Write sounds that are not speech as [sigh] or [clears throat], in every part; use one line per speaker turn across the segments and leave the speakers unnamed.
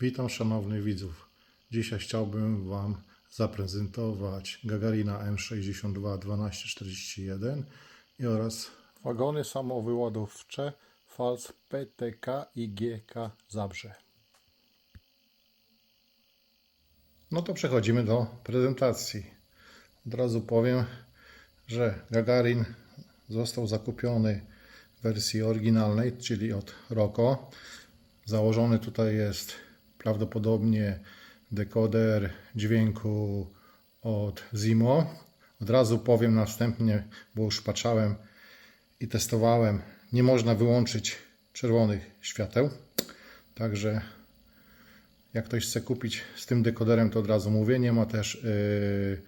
Witam szanownych widzów. Dzisiaj chciałbym Wam zaprezentować Gagarina M62 1241 i oraz wagony samowyładowcze Fals PTK i GK Zabrze. No to przechodzimy do prezentacji. Od razu powiem, że Gagarin został zakupiony w wersji oryginalnej, czyli od Roko. Założony tutaj jest prawdopodobnie dekoder dźwięku od Zimo. Od razu powiem następnie, bo już patrzałem i testowałem, nie można wyłączyć czerwonych świateł. Także jak ktoś chce kupić z tym dekoderem, to od razu mówię, nie ma też yy,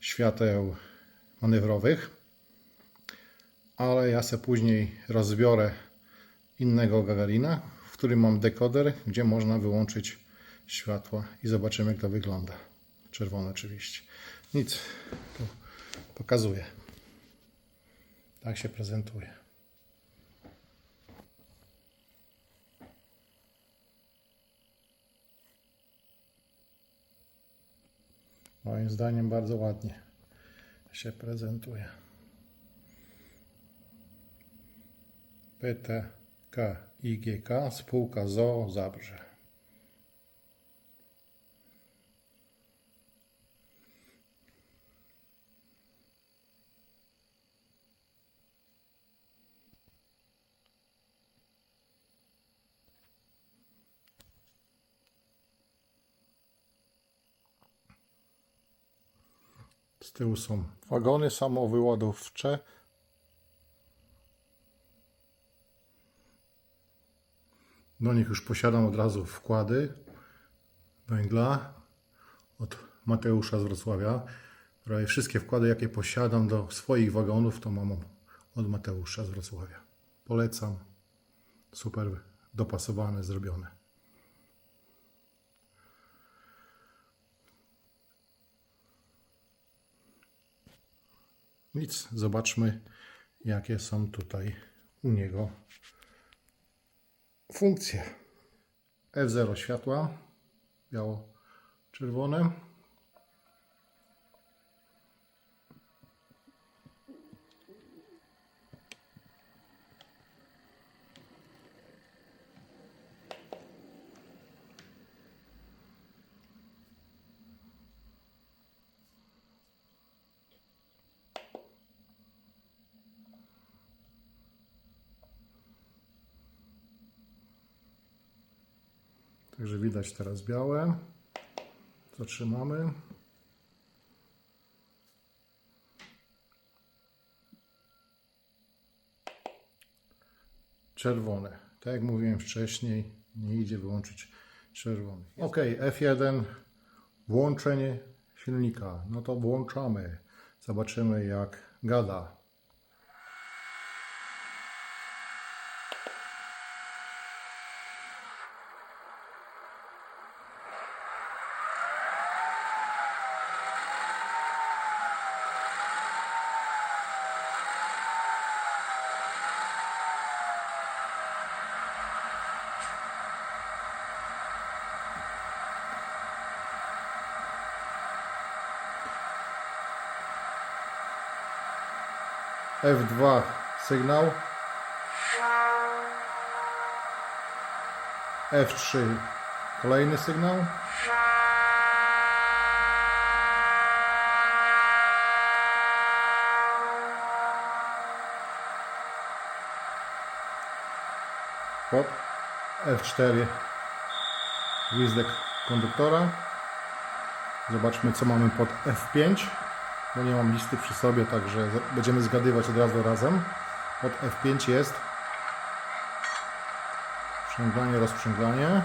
świateł manewrowych. Ale ja se później rozbiorę innego Gagarina, w którym mam dekoder, gdzie można wyłączyć światła i zobaczymy jak to wygląda. Czerwone oczywiście. Nic, to pokazuję. Tak się prezentuje. Moim zdaniem bardzo ładnie się prezentuje. PTK IGK spółka ZOO Zabrze. Z tyłu są wagony samowyładowcze. Do nich już posiadam od razu wkłady węgla od Mateusza z Wrocławia. Prawie wszystkie wkłady, jakie posiadam do swoich wagonów, to mam od Mateusza z Wrocławia. Polecam. Super dopasowane, zrobione. Nic, zobaczmy, jakie są tutaj u niego funkcje. F0 światła, biało-czerwone. Także widać teraz białe. Zatrzymamy. Czerwone. Tak jak mówiłem wcześniej, nie idzie wyłączyć czerwonych. Ok, F1, włączenie silnika. No to włączamy. Zobaczymy jak gada. F2 sygnał. F3 kolejny sygnał. Hop. F4 gwizdek konduktora. Zobaczmy co mamy pod F5 bo nie mam listy przy sobie, także będziemy zgadywać od razu razem. Pod F5 jest sprzęglanie, rozprzęglanie.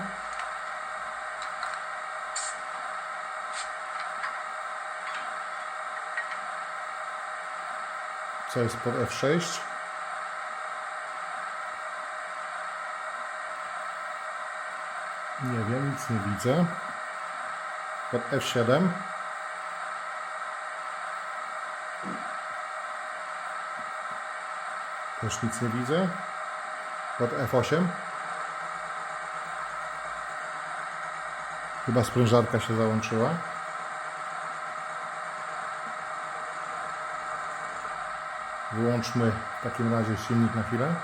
Co jest pod F6? Nie wiem, nic nie widzę. Pod F7. Też nic nie widzę. Pod F8. Chyba sprężarka się załączyła. Wyłączmy w takim razie silnik na chwilę.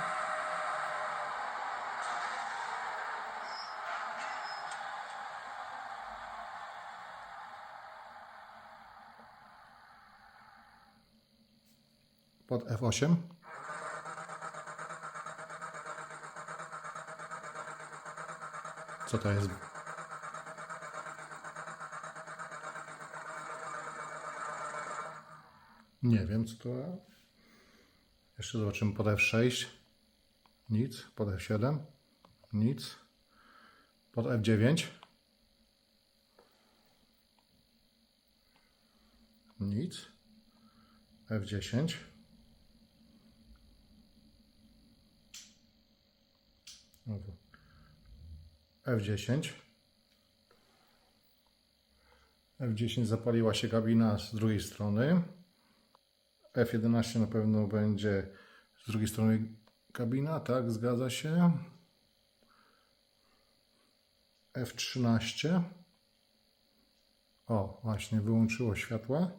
Pod F8. Co to jest? Nie wiem, co to. Jeszcze zobaczymy pod F6. Nic. Pod F7. Nic. Pod F9. Nic. F10. F10. F10 zapaliła się kabina z drugiej strony. F11 na pewno będzie z drugiej strony kabina, tak, zgadza się. F13. O, właśnie, wyłączyło światła.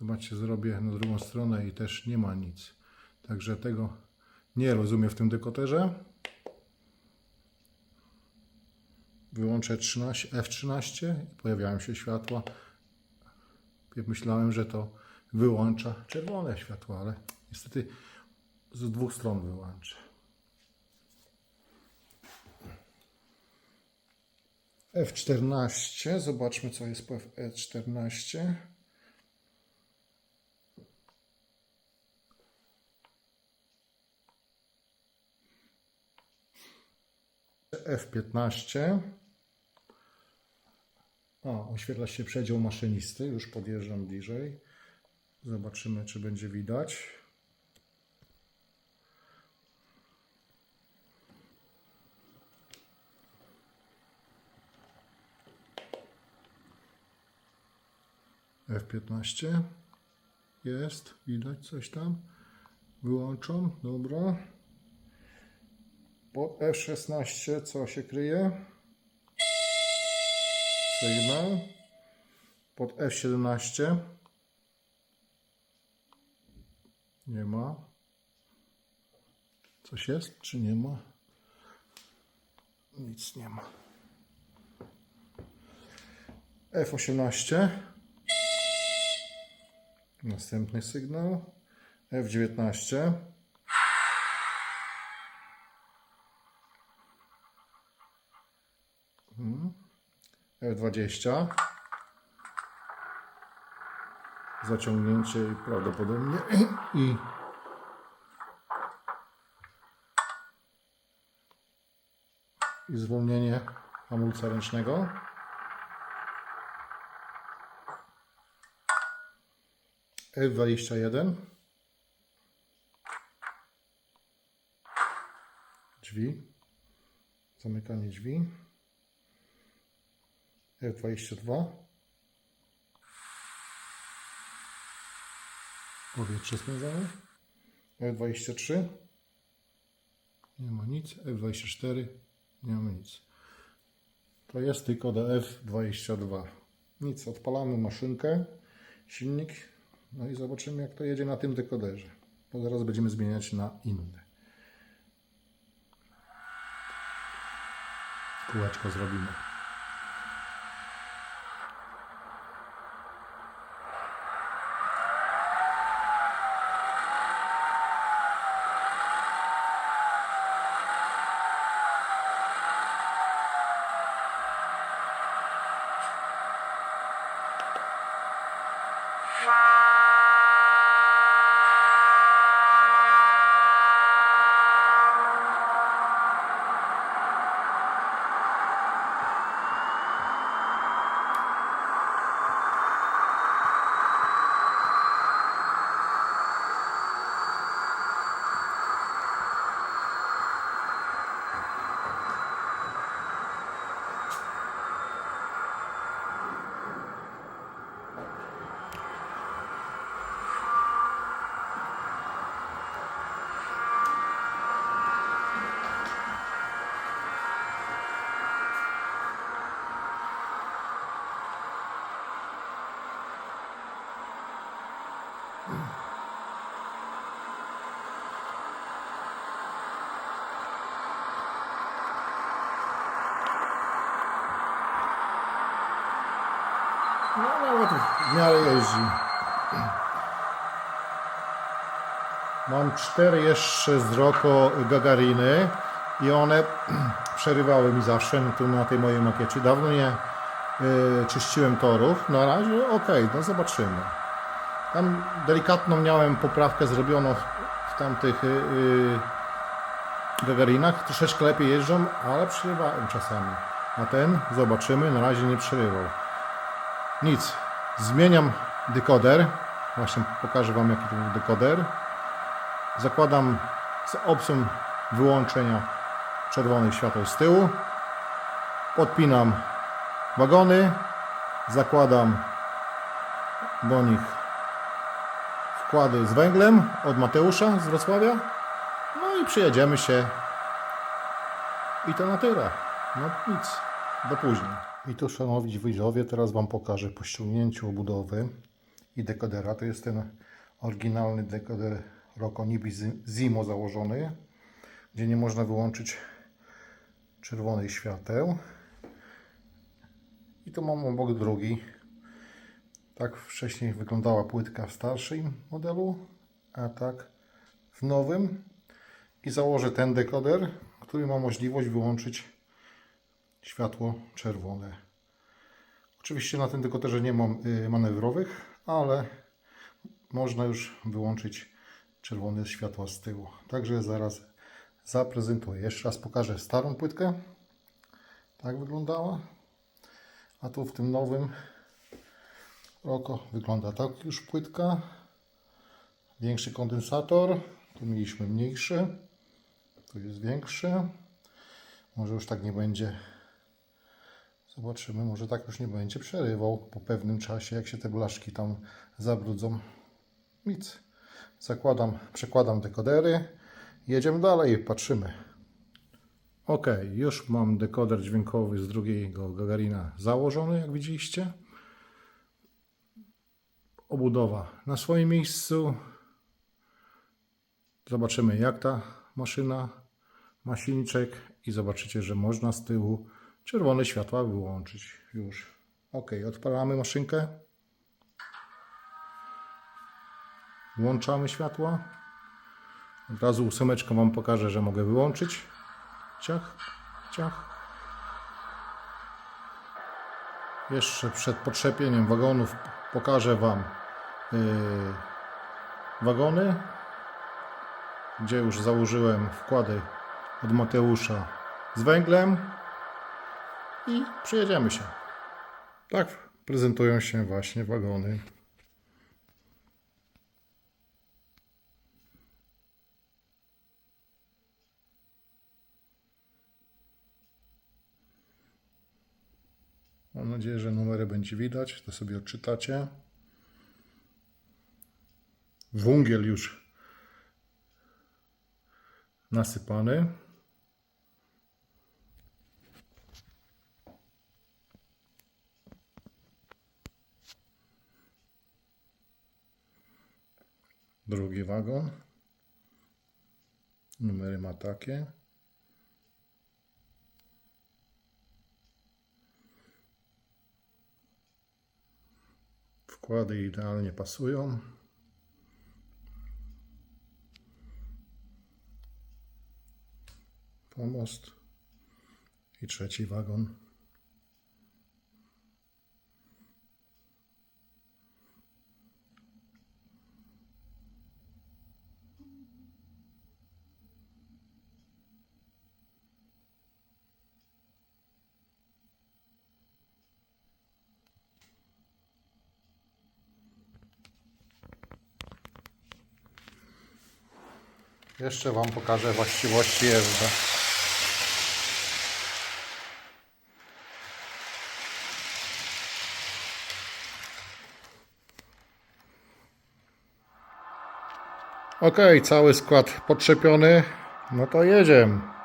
Zobaczcie, zrobię na drugą stronę i też nie ma nic. Także tego nie rozumiem w tym dekoderze. Wyłączę 13, F13 i pojawiają się światła. Myślałem, że to wyłącza czerwone światło, ale niestety z dwóch stron wyłącza. F14, zobaczmy co jest po F14. F15. O, oświetla się przedział maszynisty. Już podjeżdżam bliżej. Zobaczymy, czy będzie widać. F15 jest, widać coś tam. Wyłączam, dobra. Po F16 co się kryje? Sygnał. Pod F17 nie ma. Coś jest, czy nie ma? Nic nie ma. F18. Następny sygnał. F19. F20. Zaciągnięcie prawdopodobnie [clears throat] i i zwolnienie hamulca ręcznego. F21. Drzwi. Zamykanie drzwi. F22. Powietrze spędzane. F23. Nie ma nic. F24. Nie ma nic. To jest tylko do F22. Nic. Odpalamy maszynkę, silnik. No i zobaczymy jak to jedzie na tym dekoderze. Bo zaraz będziemy zmieniać na inny. Kółeczko zrobimy. No nawet w miarę jeździ. Mam cztery jeszcze z Roko Gagariny i one [clears throat] przerywały mi zawsze tu na tej mojej makiecie. Dawno nie y, czyściłem torów. Na razie okej, no zobaczymy. Tam delikatną miałem poprawkę zrobioną w, w tamtych y, y, Gagarinach. Troszeczkę lepiej jeżdżą, ale przerywałem czasami. A ten, zobaczymy, na razie nie przerywał. Nic. Zmieniam dekoder. Właśnie pokażę Wam jaki to był dekoder. Zakładam z opcją wyłączenia czerwonych świateł z tyłu. Podpinam wagony. Zakładam do nich wkłady z węglem od Mateusza z Wrocławia. No i przyjedziemy się. I to na tyle. No nic. Do później. I tu szanowni widzowie, teraz Wam pokażę po ściągnięciu obudowy i dekodera. To jest ten oryginalny dekoder Rokonibi Zimo założony, gdzie nie można wyłączyć czerwonych świateł. I tu mam obok drugi. Tak wcześniej wyglądała płytka w starszym modelu, a tak w nowym. I założę ten dekoder, który ma możliwość wyłączyć światło czerwone. Oczywiście na tym dekoderze nie mam y, manewrowych, ale można już wyłączyć czerwone światło z tyłu. Także zaraz zaprezentuję. Jeszcze raz pokażę starą płytkę. Tak wyglądała. A tu w tym nowym Roko wygląda tak już płytka. Większy kondensator. Tu mieliśmy mniejszy. Tu jest większy. Może już tak nie będzie Zobaczymy, może tak już nie będzie przerywał po pewnym czasie, jak się te blaszki tam zabrudzą. Nic. Zakładam, przekładam dekodery. Jedziemy dalej, patrzymy. Ok, już mam dekoder dźwiękowy z drugiego Gagarina założony, jak widzieliście. Obudowa na swoim miejscu. Zobaczymy, jak ta maszyna ma silniczek i zobaczycie, że można z tyłu czerwone światła wyłączyć już. Ok, odpalamy maszynkę. Włączamy światła. Od razu ósemeczką Wam pokażę, że mogę wyłączyć. Ciach, ciach. Jeszcze przed potrzepieniem wagonów pokażę Wam yy, wagony, gdzie już założyłem wkłady od Mateusza z węglem i przyjedziemy się. Tak prezentują się właśnie wagony. Mam nadzieję, że numery będzie widać, to sobie odczytacie. Wungiel już nasypany. Drugi wagon. Numery ma takie. Wkłady idealnie pasują. Pomost. I trzeci wagon. Jeszcze Wam pokażę właściwości jezdy. Ok, cały skład podczepiony. No to jedziemy.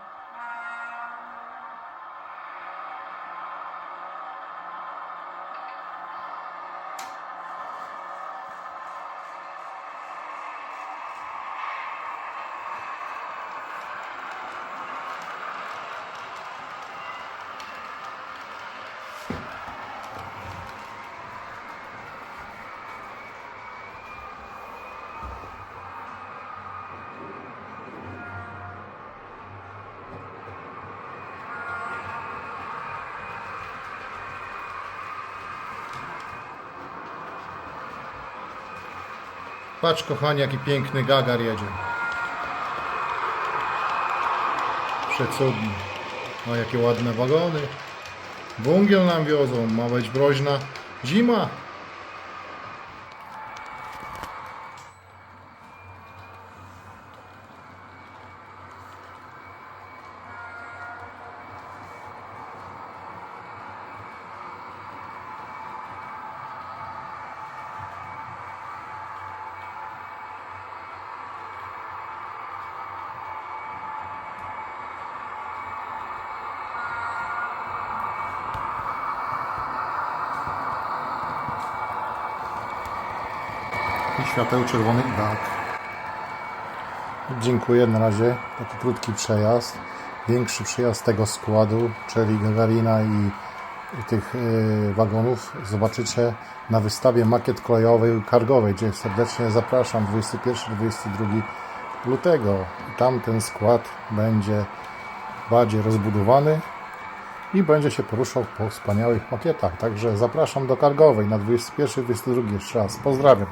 Patrz kochani, jaki piękny gagar jedzie. Przecudny. O, jakie ładne wagony. Węgiel nam wiozą. Ma być mroźna zima. I świateł czerwonych brak. Dziękuję na razie. Taki krótki przejazd. Większy przejazd tego składu, czyli Gagarina i, tych y, wagonów zobaczycie na wystawie makiet kolejowej kargowej, gdzie serdecznie zapraszam 21-22 lutego. Tam ten skład będzie bardziej rozbudowany i będzie się poruszał po wspaniałych makietach. Także zapraszam do kargowej na 21-22 jeszcze raz. Pozdrawiam.